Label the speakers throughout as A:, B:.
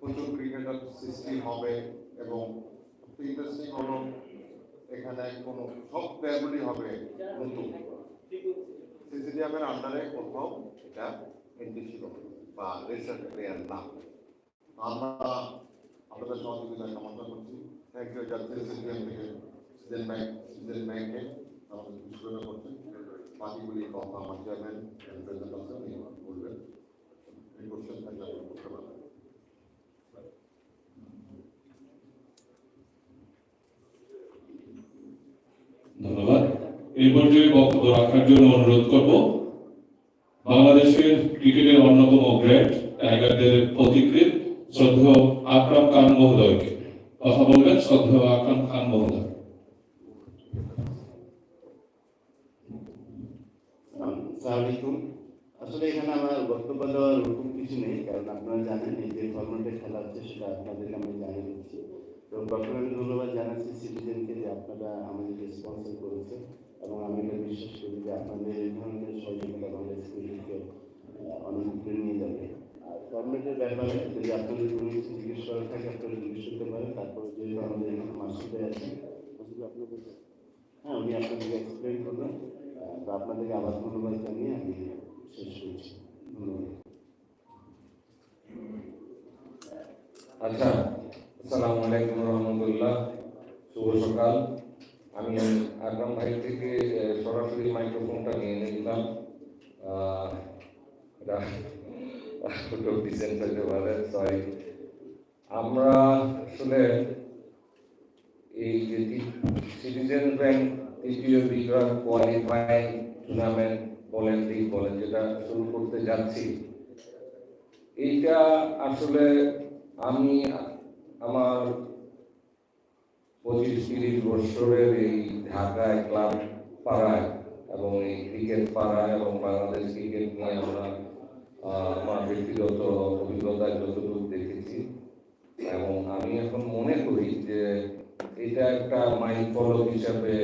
A: প্রচুর ক্রিকেটার সৃষ্টি হবে এবং হলো এখানে কোনো সব প্লেয়ারগুলি হবে নতুন। সিসিডিএমের আন্ডারে কোথাও এটা এন্ট্রি ছিল, বা রেজিস্টার প্লেয়ার না। আমরা আপনাদের সহযোগিতা কামনা করছি। থ্যাংক ইউ জাতীয় সিসিডিএম থেকে সিজন ব্যাংক সিজন ব্যাংকে আমাদের বাকিগুলি কথা আমার বলবেন। করতে পারবেন
B: ধন্যবাদ। এই পর্যায়ে বক্তব্য রাখার জন্য অনুরোধ করব, বাংলাদেশের ক্রিকেটের অন্যতম গ্রেট টাইগারদের পথিকৃৎ শ্রদ্ধেয় আকরাম খান মহোদয়কে। কথা বলবেন শ্রদ্ধেয় আকরাম খান মহোদয়।
C: সালামালাইকুম আসলে এখানে আমার বক্তব্য দেওয়ার ওরকম কিছু নেই, কারণ আপনারা জানেন এই যে ফর্মেটে খেলা হচ্ছে, সেটা আপনাদেরকে আমি জানিয়ে দিচ্ছি। তো প্রথমে আমি ধন্যবাদ জানাচ্ছি সিটিজেনকে যে আপনারা আমাদেরকে স্পন্সর করেছে এবং আমি এটা বিশ্বাস করি যে আপনাদের এই ধরনের সহযোগিতা বাংলাদেশ ক্রিকেটকে অনেক দূরে নিয়ে যাবে। আর ফর্মেটের ব্যাপারে যদি আপনাদের কোনো কিছু জিজ্ঞেস করার থাকে, আপনারা জিজ্ঞেস করতে পারেন। তারপরে যেহেতু আমাদের এখানে মাসুদে আছে আপনাদের হ্যাঁ উনি আপনাদেরকে এক্সপ্লেন করবেন। তো আপনাদেরকে আবার ধন্যবাদ জানিয়ে আমি শেষ করছি। ধন্যবাদ।
D: আচ্ছা আসসালামু আলাইকুম রহমতুল্লাহ। আমি আকরাম থেকে সরাসরি মাইক্রোফোনটা নিয়ে নিলাম। ডিসেন্ট হতে পারে আমরা আসলে এই যে সিটিজেন ব্যাংক তৃতীয় বিক্রয় কোয়ালিফাইং টুর্নামেন্ট বলেন লিগ বলেন, যেটা শুরু করতে যাচ্ছি। এইটা আসলে আমি আমার পঁচিশ তিরিশ বছরের এই ঢাকায় ক্লাব পাড়ায় এবং এই ক্রিকেট পাড়ায় এবং বাংলাদেশ ক্রিকেট নিয়ে আমরা আমার ব্যক্তিগত অভিজ্ঞতায় যতটুকু দেখেছি এবং আমি এখন মনে করি যে এটা একটা মাইল ফলক হিসাবে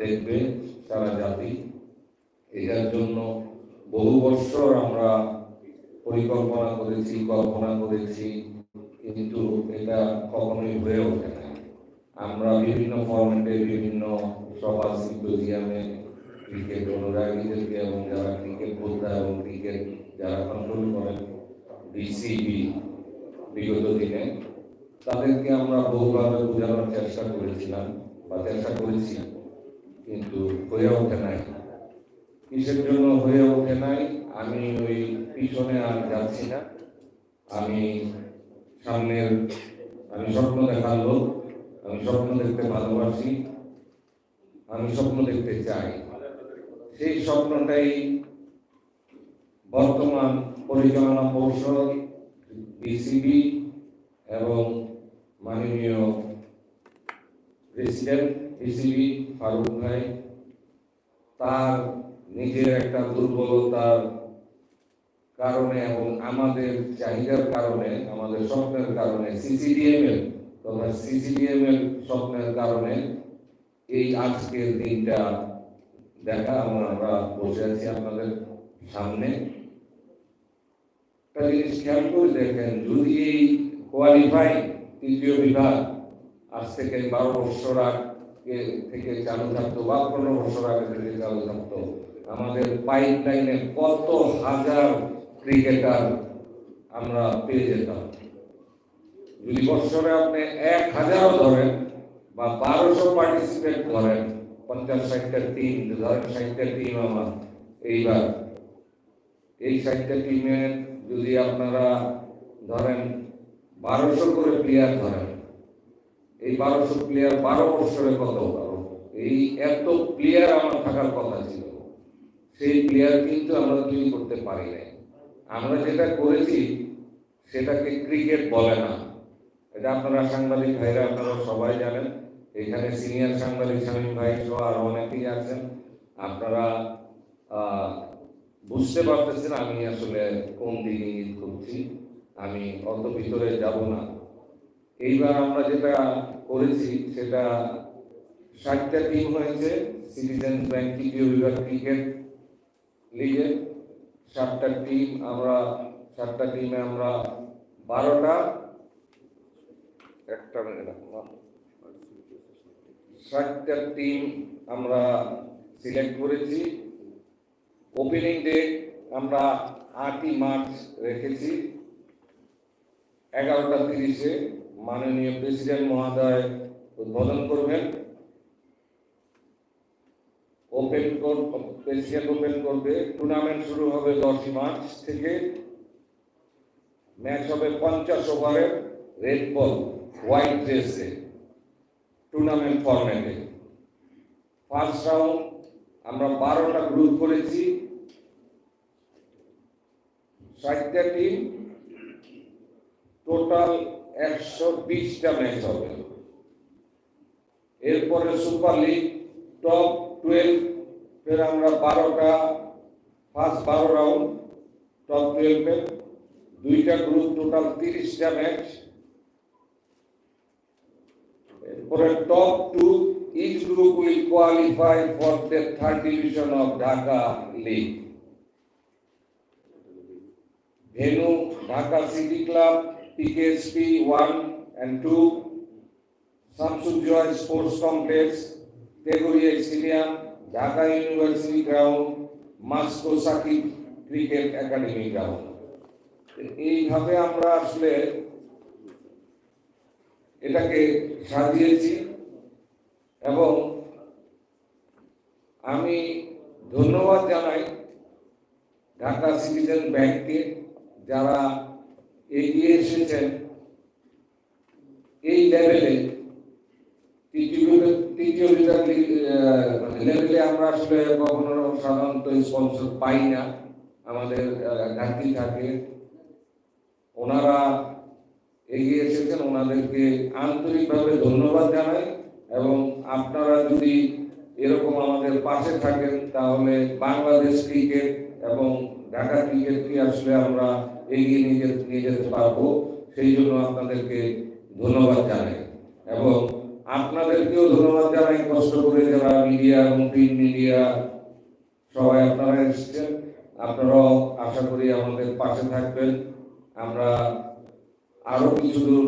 D: দেখবে সারা জাতি। এটার জন্য বহু বছর আমরা পরিকল্পনা করেছি, কল্পনা করেছি, কিন্তু এটা কখনোই হয়ে ওঠে না। আমরা বিভিন্ন ফর্মেটে বিভিন্ন সভা সিম্পোজিয়ামে ক্রিকেট অনুরাগীদেরকে এবং যারা ক্রিকেট বোদ্ধা এবং ক্রিকেট যারা কন্ট্রোল করেন বিসিবি বিগত দিনে, তাদেরকে আমরা বহুভাবে বোঝানোর চেষ্টা করেছিলাম বা চেষ্টা করেছি, কিন্তু হয়ে ওঠে নাই। কিসের জন্য হয়ে ওঠে নাই, আমি ওই পিছনে আর যাচ্ছি না। আমি সামনের, আমি স্বপ্ন দেখার লোক, আমি স্বপ্ন দেখতে ভালোবাসি, আমি স্বপ্ন দেখতে চাই। সেই স্বপ্নটাই বর্তমান পরিচালনা পরিষদ বিসিবি এবং মাননীয় প্রেসিডেন্ট বিসিবি ফারুক ভাই, তার নিজের একটা দুর্বলতার কারণে এবং আমাদের চাহিদার কারণে, আমাদের স্বপ্নের কারণে সিসিডিএম এর তথা সিসিডিএম এর স্বপ্নের কারণে এই আজকের দিনটা দেখা আমরা বসে আছি আপনাদের সামনে। জিনিস খেয়াল করে দেখেন, যদি এই কোয়ালিফাই তৃতীয় বিভাগ আজ থেকে বারো বছর আগে থেকে চালু থাকতো বা পনেরো বছর আগে থেকে চালু থাকতো আমাদের পাইপ লাইনে কত হাজার ক্রিকেটার আমরা পেয়ে যেতাম। যদি বছরে আপনি এক হাজারও ধরেন বা বারোশো পার্টিসিপেট করেন, পঞ্চাশ ষাটটা টিম ধরেন ষাটটা টিম আমার, এইবার এই ষাটটা টিমের যদি আপনারা ধরেন বারোশো করে প্লেয়ার ধরেন, এই বারোশো প্লেয়ার বারো বছরে কত এই এত প্লেয়ার আমার থাকার কথা ছিল। সেই প্লেয়ার কিন্তু আমরা তৈরি করতে পারি নাই। আমরা যেটা করেছি, সেটাকে ক্রিকেট বলে না। এটা আপনারা সাংবাদিক ভাইরা, আপনারা সবাই জানেন। এখানে সিনিয়র সাংবাদিক শামীম ভাই সহ আরও অনেকেই আছেন। আপনারা বুঝতে পারতেছেন আমি আসলে কোন দিকে ইঙ্গিত করছি। আমি অত ভিতরে যাব না। এইবার আমরা যেটা করেছি, সেটা ষাটটা টিম হয়েছে সিটিজেন ব্যাংক তৃতীয় বিভাগ ক্রিকেট লিগে সাতটা টিম আমরা, সাতটা টিমে আমরা বারোটা, একটা রাখলাম। টিম আমরা সিলেক্ট করেছি। ওপেনিং ডে আমরা আটই মার্চ রেখেছি। এগারোটা তিরিশে মাননীয় প্রেসিডেন্ট মহোদয় উদ্বোধন করবেন। ওপেন প্রেসিডেন্ট ওপেন করবে। টুর্নামেন্ট শুরু হবে দশই মার্চ থেকে। ম্যাচ হবে পঞ্চাশ ওভারের রেড বল হোয়াইট ড্রেসে টুর্নামেন্ট ফরম্যাটে ফার্স্ট রাউন্ড আমরা বারোটা গ্রুপ করেছি। ষাটটা টিম টোটাল একশো বিশটা ম্যাচ হবে। এরপরে সুপার লিগ টপ টুয়েলভ ফের আমরা বারোটা ফার্স্ট বারো রাউন্ড টপ টুয়েলভে দুইটা গ্রুপ টোটাল তিরিশটা ম্যাচ এরপরে top two each group will qualify for the third division of Dhaka league venue Dhaka city club TKSP one and two Shamsuzzoha sports complex Teguria stadium, Dhaka university ground, Masco Shakib cricket academy ground. এইভাবে আমরা আসলে এটাকে সাজিয়েছি এবং আমি ধন্যবাদ জানাই Dhaka citizen ব্যাংককে যারা এগিয়ে এসেছেন। এই লেভেলে তৃতীয় লেভেলে আমরা আসলে কখনো সাধারণত স্পন্সর পাই না। আমাদের ঘাটতি থাকে। ওনারা এগিয়ে এসেছেন, ওনাদেরকে আন্তরিকভাবে ধন্যবাদ জানাই এবং আপনারা যদি এরকম আমাদের পাশে থাকেন, তাহলে বাংলাদেশ ক্রিকেট এবং ঢাকা ক্রিকেটকে আসলে আমরা এগিয়ে নিয়ে নিয়ে যেতে পারব। সেই জন্য আপনাদেরকে ধন্যবাদ জানাই এবং আপনাদেরকেও ধন্যবাদ জানাই, কষ্ট করে যারা মিডিয়া এবং মিডিয়া সবাই আপনারা এসেছেন। আপনারাও আশা করি আমাদের পাশে থাকবেন। আমরা আরও কিছু দূর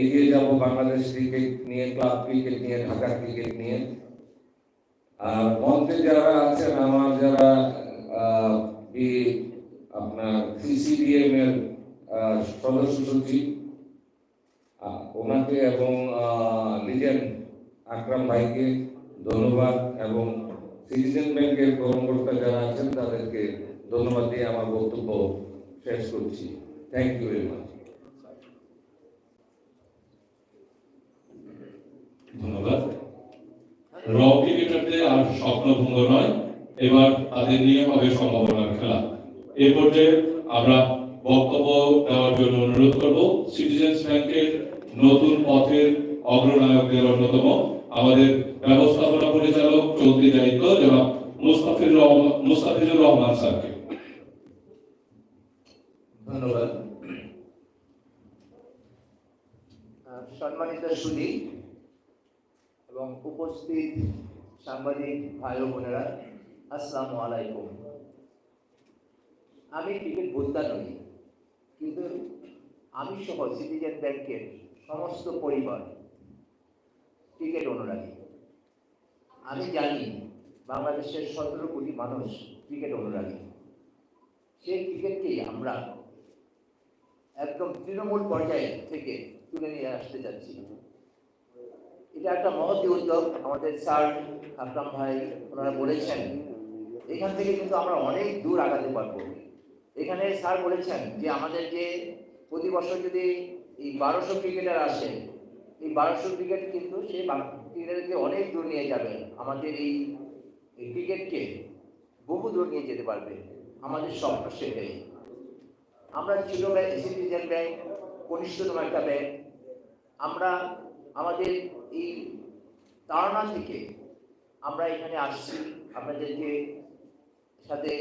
D: এগিয়ে যাব বাংলাদেশ ক্রিকেট নিয়ে ক্লাব ক্রিকেট নিয়ে, ঢাকা ক্রিকেট নিয়ে। আর মঞ্চে যারা আছেন, আমার যারা আপনার সিসিডিএম এর সদস্য সচিব ওনাকে এবং লিজেন্ড আকরাম ভাইকে ধন্যবাদ এবং সিটিজেন ব্যাংকের কর্মকর্তা যারা আছেন তাদেরকে ধন্যবাদ দিয়ে আমার বক্তব্য শেষ করছি। থ্যাংক ইউ ভেরি মাচ
B: ধন্যবাদ। র ক্রিকেটারদের আর স্বপ্নভঙ্গ নয়, এবার তাদের নিয়ে হবে সম্ভাবনার খেলা। এ পর্যায়ে আমরা বক্তব্য দেওয়ার জন্য অনুরোধ করব। সিটিজেন্স ব্যাংকের নতুন পথের অগ্রনায়কদের অন্যতম। আমাদের ব্যবস্থাপনা পরিচালক চলতি দায়িত্ব জনাব মুস্তাফিজুর রহমান মুস্তাফিজুর রহমান স্যারকে।
E: ধন্যবাদ। আহ, সম্মানিত সুদী এবং উপস্থিত সাংবাদিক ভাই ও বোনেরা আসসালামু আলাইকুম। আমি ক্রিকেট বোদ্ধা নই কিন্তু আমি সহ সিটিজেন ব্যাংকের সমস্ত পরিবার ক্রিকেট অনুরাগী। আমি জানি বাংলাদেশের সতেরো কোটি মানুষ ক্রিকেট অনুরাগী। সেই ক্রিকেটকেই আমরা একদম তৃণমূল পর্যায়ে থেকে তুলে নিয়ে আসতে যাচ্ছি এটা একটা মহতি উদ্যোগ, আমাদের স্যার আকরাম ভাই ওনারা বলেছেন। এখান থেকে কিন্তু আমরা অনেক দূর আগাতে পারব। এখানে স্যার বলেছেন যে আমাদের যে প্রতি বছর যদি এই বারোশো ক্রিকেটার আসে, এই বারোশো ক্রিকেট কিন্তু সে ক্রিকেটারকে অনেক দূর নিয়ে যাবে। আমাদের এই ক্রিকেটকে বহু দূর নিয়ে যেতে পারবে আমাদের স্বপ্ন সেটাই আমরা ব্যাংক, সিটিজেন ব্যাংক, কনিষ্ঠতম একটা ব্যাংক। আমরা, আমাদের এই তাড়না থেকে আমরা এখানে আসছি আপনাদেরকে সাথে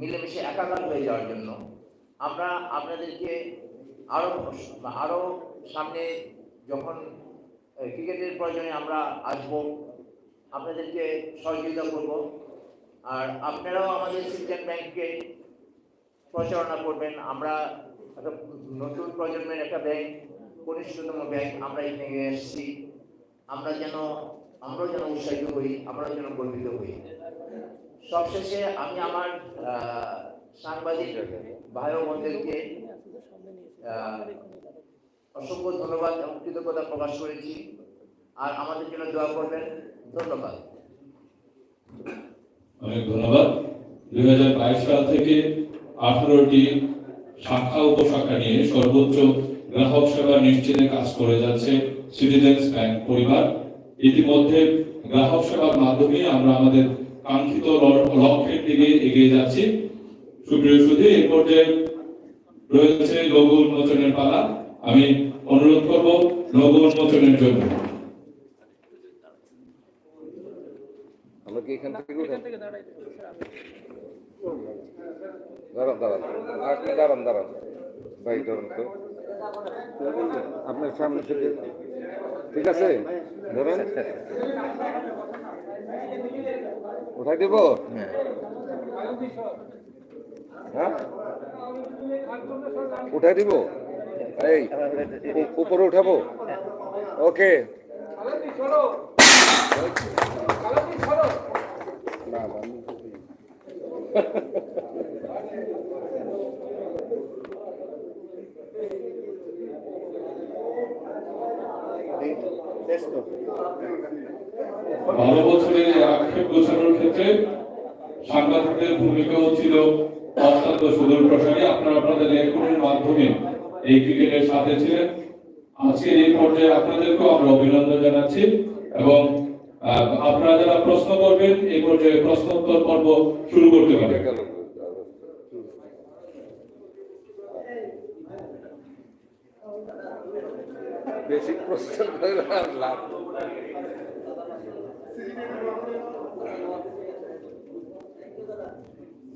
E: মিলেমিশে একাকার হয়ে যাওয়ার জন্য। আমরা আপনাদেরকে আরও আরও সামনে যখন ক্রিকেটের প্রয়োজনে আমরা আসব, আপনাদেরকে সহযোগিতা করব। আর আপনারাও আমাদের সিটিজেন ব্যাংককে প্রচারণা করবেন। আমরা একটা নতুন প্রজন্মের একটা ব্যাংক, কনিষ্ঠতম ব্যাংক, আমরা এই এখানে এসেছি। আমরা যেন, আমরাও যেন উৎসাহিত হই, আমরাও যেন গর্বিত হই। সবশেষে আমি আমার সাংবাদিক ভাই বোনদেরকে অসংখ্য ধন্যবাদ এবং কৃতজ্ঞতা প্রকাশ করেছি। আর আমাদের জন্য দোয়া করবেন। ধন্যবাদ।
B: অনেক ধন্যবাদ। দুই সাল থেকে আঠারোটি শাখা উপশাখা নিয়ে সর্বোচ্চ গ্রাহক সেবা নিশ্চিতে কাজ করে যাচ্ছে সিটিজেন্স ব্যাংক পরিবার। ইতিমধ্যে গ্রাহক সেবার মাধ্যমে আমরা আমাদের কাঙ্ক্ষিত লক্ষ্যের দিকে এগিয়ে যাচ্ছি। সুপ্রিয় সুধী এই পর্যায়ে রয়েছে লোগো উন্মোচনের পালা। আমি অনুরোধ করব লোগো উন্মোচনের জন্য।
D: আমরা কি এখান থেকে দাঁড়ান দাঁড়ান দাঁড়ান দাঁড়ান। ভাই ধরুন তো। আপনার সামনে থেকে। ঠিক আছে? ধরেন। উঠাই দেব? হ্যাঁ? উঠাই দিব এই উপরে উঠাবো ওকে।
B: বারো বছরের আক্ষেপ গোছানোর ক্ষেত্রে সাংবাদিকদের ভূমিকাও ছিল অত্যন্ত সুদূর প্রসারী আপনারা আপনাদের লেখনের মাধ্যমে এই ক্রিকেটের সাথে ছিলেন। আজকের এই পর্যায়ে আপনাদেরকেও আমরা অভিনন্দন জানাচ্ছি এবং আপনারা যারা প্রশ্ন করবেন, এই পর্যায়ে প্রশ্নোত্তর পর্ব শুরু করতে পারেন
D: বেশি প্রশ্ন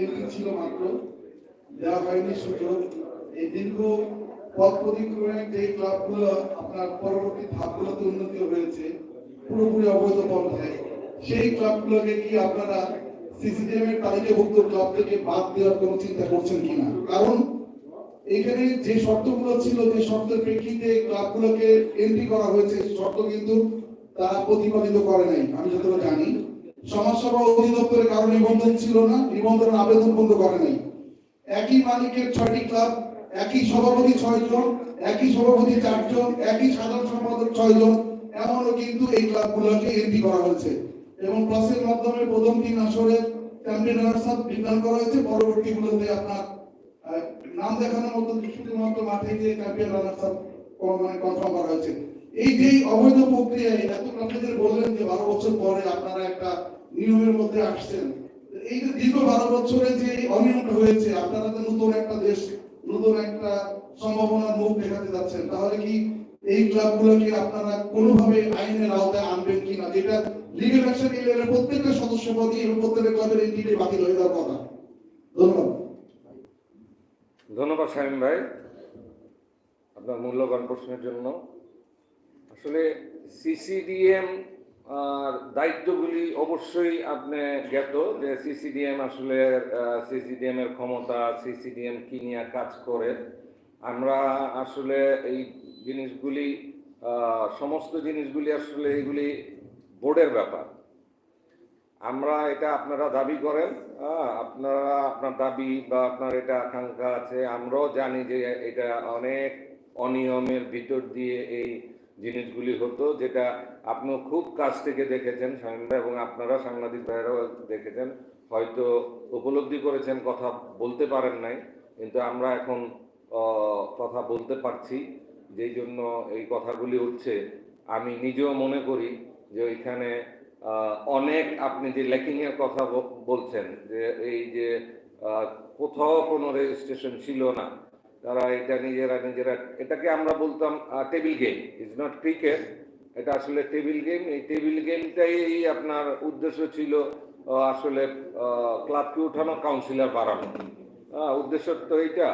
F: এন্ট্রি ছিল মাত্র। দেওয়া হয়নি সুযোগ এই দীর্ঘ পথ প্রতিক্রমে যে ক্লাবগুলো আপনার পরবর্তী ধাপগুলোতে উন্নতি হয়েছে, পুরোপুরি অবৈধ পন্থায় সেই ক্লাবগুলোকে কি আপনারা সিসিডিএম এর তালিকাভুক্ত ক্লাব থেকে বাদ দেওয়ার কোনো চিন্তা করছেন কিনা? কারণ এখানে যে শর্তগুলো ছিল, যে শর্তের প্রেক্ষিতে ক্লাবগুলোকে এন্ট্রি করা হয়েছে, শর্ত কিন্তু তারা প্রতিপাদিত করে নাই। আমি যতটা জানি সমাজসেবা অধিদপ্তরের কারও নিবন্ধন ছিল না, নিবন্ধনের আবেদন বন্ধ করে নাই। একই মালিকের ছয়টি ক্লাব, একই সভাপতি ছয়জন, একই সভাপতি চারজন, একই সাধারণ সম্পাদক ছয়জন, এমনও কিন্তু এই ক্লাবগুলোকে এন্ট্রি করা হয়েছে। এবং টসের মাধ্যমে প্রথম তিন আসরে রানার্স নির্ধারণ করা হয়েছে। পরবর্তীগুলোতে আপনার নাম দেখানোর মতো শুধুমাত্র মাঠে যে চ্যাম্পিয়ন মানে কনফার্ম করা হয়েছে। এই যে অবৈধ প্রক্রিয়ায় এত আপনাদের বললেন যে বারো বছর পরে আপনারা একটা নিয়মের মধ্যে আসছেন। এই যে দীর্ঘ বারো বছরে যে অনিয়মটা হয়েছে, আপনারা তো নতুন একটা দেশ, নতুন একটা সম্ভাবনার মুখ দেখাতে যাচ্ছেন। তাহলে কি এই ক্লাবগুলোকে আপনারা কোনোভাবে আইনের আওতায় আনবেন কিনা? যেটা লিগেল অ্যাকশন নিলে প্রত্যেকটা সদস্য পদই এবং প্রত্যেকটা ক্লাবের এন্টিটি বাতিল হয়ে যাওয়ার কথা। ধন্যবাদ।
D: ধন্যবাদ শামীম ভাই। আপনার মূল্যবান প্রশ্নের জন্য। আসলে সিসিডিএম দায়িত্বগুলি অবশ্যই আপনি জ্ঞাত যে সিসিডিএম আসলে সিসিডিএম এর ক্ষমতা, সিসিডিএম কি নিয়ে কাজ করে। আমরা আসলে এই জিনিসগুলি সমস্ত জিনিসগুলি আসলে এগুলি বোর্ডের ব্যাপার। আমরা এটা আপনারা দাবি করেন আপনারা আপনার দাবি বা আপনার এটা আকাঙ্ক্ষা আছে। আমরাও জানি যে এটা অনেক অনিয়মের ভিতর দিয়ে এই জিনিসগুলি হতো যেটা আপনিও খুব কাছ থেকে দেখেছেন ভাই এবং আপনারা সাংবাদিক ভাইরাও দেখেছেন। হয়তো উপলব্ধি করেছেন, কথা বলতে পারেন নাই, কিন্তু আমরা এখন কথা বলতে পারছি। যেই জন্য এই কথাগুলি উঠছে আমি নিজেও মনে করি যে ওইখানে অনেক আপনি যে ল্যাকিং এর কথা বলছেন, যে এই যে কোথাও কোনো রেজিস্ট্রেশন ছিল না তারা এটা নিজেরা নিজেরা, এটাকে আমরা বলতাম table game is not cricket এটা আসলে টেবিল গেম এই টেবিল গেমটাই আপনার উদ্দেশ্য ছিল আসলে ক্লাবকে উঠানো কাউন্সিলর বাড়ানো। উদ্দেশ্য তো এইটা।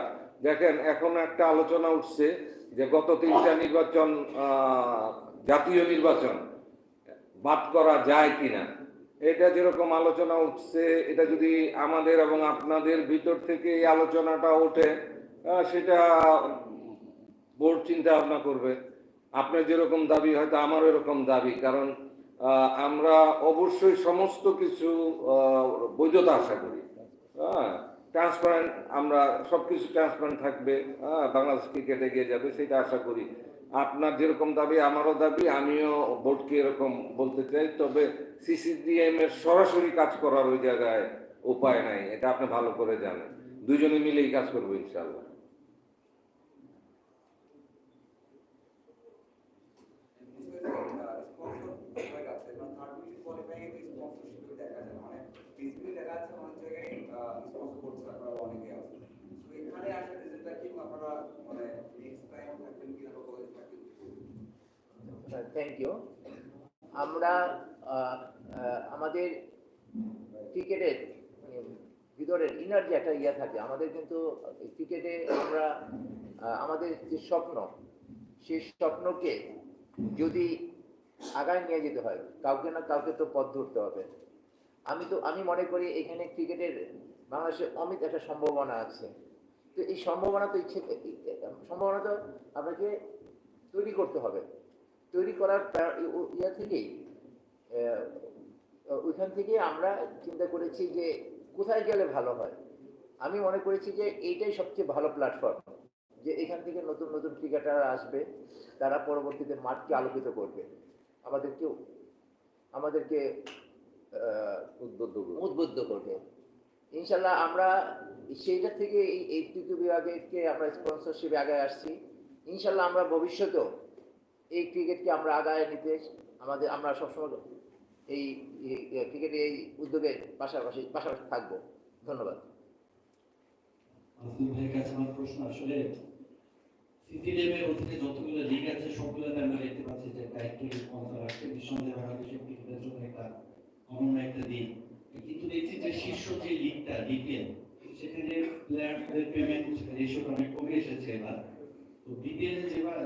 D: দেখেন, এখন একটা আলোচনা উঠছে যে গত তিনটা নির্বাচন জাতীয় নির্বাচন, বাদ করা যায় কিনা। এটা যেরকম আলোচনা উঠছে, এটা যদি আমাদের এবং আপনাদের ভিতর থেকে এই আলোচনাটা ওঠে সেটা বোর্ড চিন্তা ভাবনা করবে। আপনার যেরকম দাবি, হয়তো আমারও এরকম দাবি, কারণ আমরা অবশ্যই সমস্ত কিছু বৈধতা আশা করি। হ্যাঁ ট্রান্সপারেন্ট আমরা সব কিছু ট্রান্সপারেন্ট থাকবে হ্যাঁ বাংলাদেশ ক্রিকেট এগিয়ে যাবে, সেটা আশা করি। আপনার যেরকম দাবি, আমারও দাবি, আমিও বোর্ডকে এরকম বলতে চাই, তবে সিসিডিএম এর সরাসরি কাজ করার ওই জায়গায় উপায় নাই, এটা আপনি ভালো করে জানেন। দুজনে মিলেই কাজ করব ইনশাল্লাহ
E: থ্যাংক ইউ আমরা আমাদের ক্রিকেটের মানে ভিতরের ইনার একটা ইয়ে থাকে, আমাদের কিন্তু ক্রিকেটে আমরা আমাদের যে স্বপ্ন, সেই স্বপ্নকে যদি আগায় নিয়ে যেতে হয়, কাউকে না কাউকে তো পথ ধরতে হবে। আমি তো, আমি মনে করি এখানে ক্রিকেটের বাংলাদেশে অমিত একটা সম্ভাবনা আছে। তো এই সম্ভাবনা তো ইচ্ছে সম্ভাবনা তো আপনাকে তৈরি করতে হবে। তৈরি করার ইয়া থেকেই ওইখান থেকে আমরা চিন্তা করেছি যে কোথায় গেলে ভালো হয়। আমি মনে করেছি যে এইটাই সবচেয়ে ভালো প্ল্যাটফর্ম, যে এখান থেকে নতুন নতুন ক্রিকেটার আসবে, তারা পরবর্তীতে মাঠকে আলোকিত করবে। আমাদেরকেও, আমাদেরকে
D: উদ্বুদ্ধ করব।
E: উদ্বুদ্ধ করবে। ইনশাল্লাহ আমরা সেইটা থেকে এই এই তৃতীয় বিভাগকে আমরা স্পন্সরশিপে আগায় আসছি। ইনশাল্লাহ আমরা ভবিষ্যতেও এই ক্রিকেটকে আমরা আগায় নিতে আমাদের আমরা সবসময় এই ক্রিকেটের এই উদ্যোগের পাশাপাশি পাশাপাশি থাকব। ধন্যবাদ।
G: আসিফ ভাইয়ের কাছে আমার প্রশ্ন আসলে অধীনে যতগুলো লিগ আছে সবগুলোতে আমরা দেখতে পাচ্ছি যে দায়িত্ব স্পন্সর আছে। নিঃসন্দেহে বাংলাদেশের ক্রিকেটের জন্য একটা অনন্য একটা দিন। কিন্তু দেখছি যে শীর্ষ যে লিগটা ডিপিএল সেখানে প্লেয়ারদের পেমেন্ট রেশিওটা অনেক কমে এসেছে এবার। তো বিপিএল যেবার